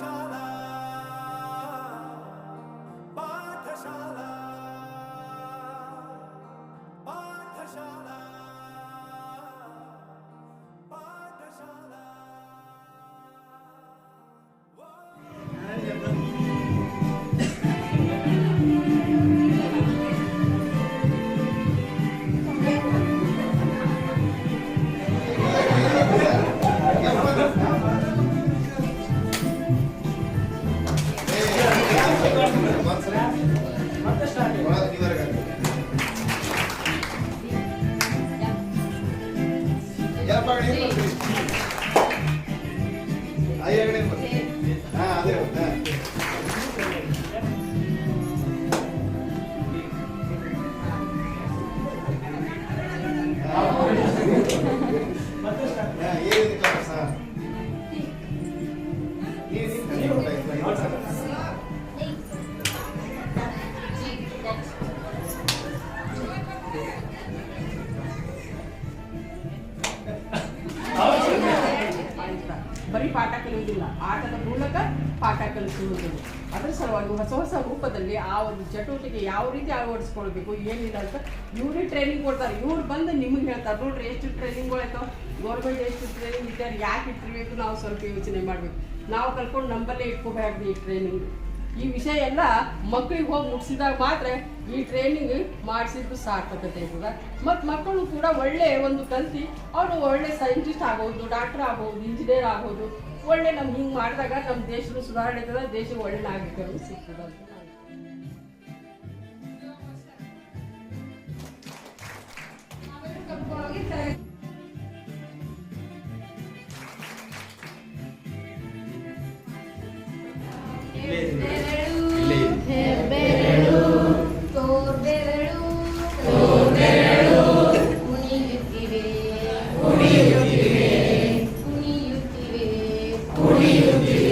ಆದಿ ಪಾಠ ಕಲಿಯುವುದಿಲ್ಲ. ಆಟದ ಮೂಲಕ ಪಾಠ ಕಲಿಸುವುದು. ಅದರ ಸಲುವಾಗಿ ಹೊಸ ಹೊಸ ರೂಪದಲ್ಲಿ ಆ ಒಂದು ಚಟುವಟಿಕೆ ಯಾವ ರೀತಿ ಅಳವಡಿಸ್ಕೊಳ್ಬೇಕು, ಏನಿಲ್ಲ ಅಂತ ಇವ್ರಿಗೆ ಟ್ರೈನಿಂಗ್ ಕೊಡ್ತಾರೆ. ಇವ್ರು ಬಂದು ನಿಮಗೆ ಹೇಳ್ತಾರೆ, ನೋಡ್ರಿ ಎಷ್ಟು ಟ್ರೈನಿಂಗ್ಗಳಾಯ್ತು ಗೌರ್ಮೆಂಟ್ ಎಷ್ಟು ಟ್ರೈನಿಂಗ್ ಇದ್ದಾರೆ? ಯಾಕೆ ಇಟ್ಟಿರಬೇಕು? ನಾವು ಸ್ವಲ್ಪ ಯೋಚನೆ ಮಾಡಬೇಕು. ನಾವು ಕಲ್ಕೊಂಡು ನಂಬಲ್ಲೇ ಇಟ್ಕೋಬಾರ್ದು ಈ ಟ್ರೈನಿಂಗ್ ಈ ವಿಷಯ ಎಲ್ಲ ಮಕ್ಕಳಿಗೆ ಹೋಗಿ ಮುಗಿಸಿದಾಗ ಮಾತ್ರ ಈ ಟ್ರೈನಿಂಗ್ ಮಾಡಿಸಿದ್ದು ಸಾರ್ಥಕತೆ ಇರ್ತದೆ. ಮತ್ತು ಮಕ್ಕಳು ಕೂಡ ಒಳ್ಳೆ ಒಂದು ಕಲ್ತಿ, ಅವರು ಒಳ್ಳೆ ಸೈಂಟಿಸ್ಟ್ ಆಗೋದು ಡಾಕ್ಟರ್ ಆಗ್ಬೋದು ಇಂಜಿನಿಯರ್ ಆಗ್ಬೋದು ಒಳ್ಳೆ ನಮ್ಗೆ ಹಿಂಗೆ ಮಾಡಿದಾಗ ನಮ್ಮ ದೇಶದ ಸುಧಾರಣೆ ಆಗ್ತದೆ ದೇಶಕ್ಕೆ ಒಳ್ಳೆ ನಾಗರಿಕರು ಸಿಗ್ತದೆ ಅಂತ. ನಾನು ಕುಣಿಯುತ್ತಿವೆ ಕೈಯ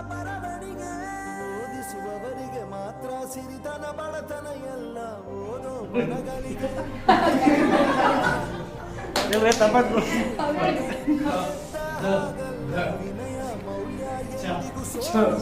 ಸಿರಿತನ ಬಡತನ ಎಲ್ಲ ಓದೋ ಮನಗಳಿಗೆ ವಿನಯ ಮೌಲ್ಯ ಎಂದಿಗೂ ಸೋಲು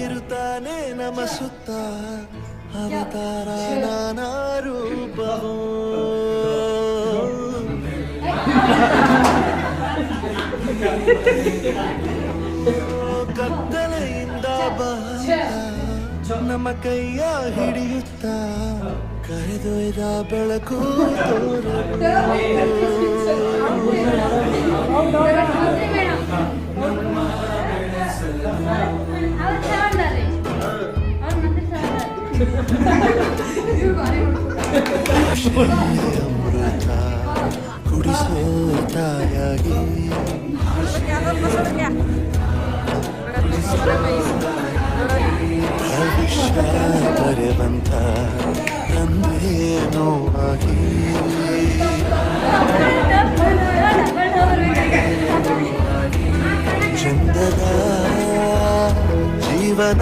ಇರುತ್ತಾನೆ ನಮ ಸುತ್ತ ಅವತಾರ ನಾನಾ ರೂಪವು. ಕತ್ತಲೆಯಿಂದ ಬಾ ನಮ್ಮ ಕೈಯ ಹಿಡಿಯುತ್ತಾ ಕರೆದೊಯ್ದ ಬೆಳಕು ತೋರಲು ಅವ್ರು ತಗೊಂಡಾರೆ ಅವ್ರು ಮತ್ತೆ ತಗೊಂಡಾರೆ ಅಮೃತ ಕುಡಿಸೋ ತಾಯಾಗಿ ಭವಿಷ್ಯ ಬರೆವಂತ ತಂದೇನೋ ಆಗಿ ಚಂದದ ಜೀವನ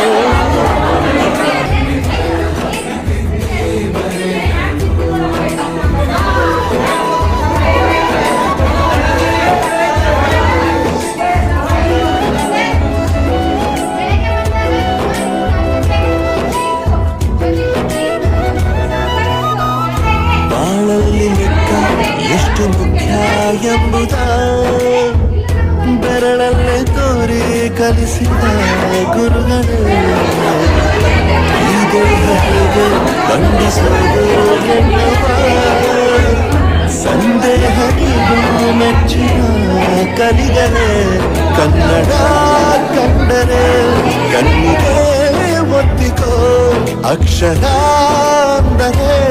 ಎಂಬುದ ಬೆರಳಲ್ಲೇ ತೋರಿ ಕಲಿಸಿದ ಗುರುಗಳೇ. ಈ ದೇಹ ಹೇಗೆ ಖಂಡಿಸೋದು ಸಂದೇಹನಿಗೂ ಮೆಚ್ಚಿನ ಕಲಿಗರೆ. ಕನ್ನಡ ಕಂಡರೆ ಕಣ್ಣಿಗೆ ಒತ್ತಿಕೋ, ಅಕ್ಷರ ಅಂದರೆ ಮಕ್ಕಳು ಅಂತ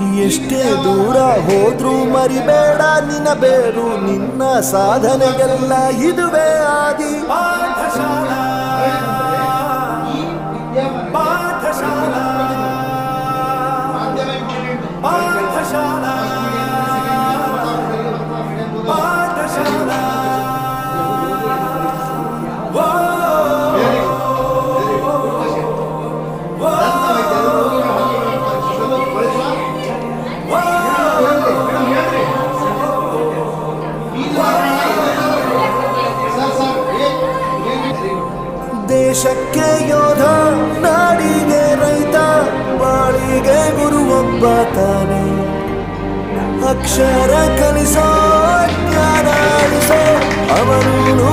ಎಷ್ಟೇ ದೂರ ಹೋದ್ರೂ ಮರಿಬೇಡ ನಿನ್ನ ಬೇರು ನಿನ್ನ ಸಾಧನೆಗೆಲ್ಲ ಇದುವೇ ಪಾಠಶಾಲಾ ಪಾಠಶಾಲಾ. ದೇಶಕ್ಕೆ ಯೋಧ ನಾಡಿಗೆ ರೈತ ಬಾಳಿಗೆ ಗುರು ಒಬ್ಬ ತಾನೆ ಅಕ್ಷರ ಕಲಿಸೋ ಅವರು ಅವನು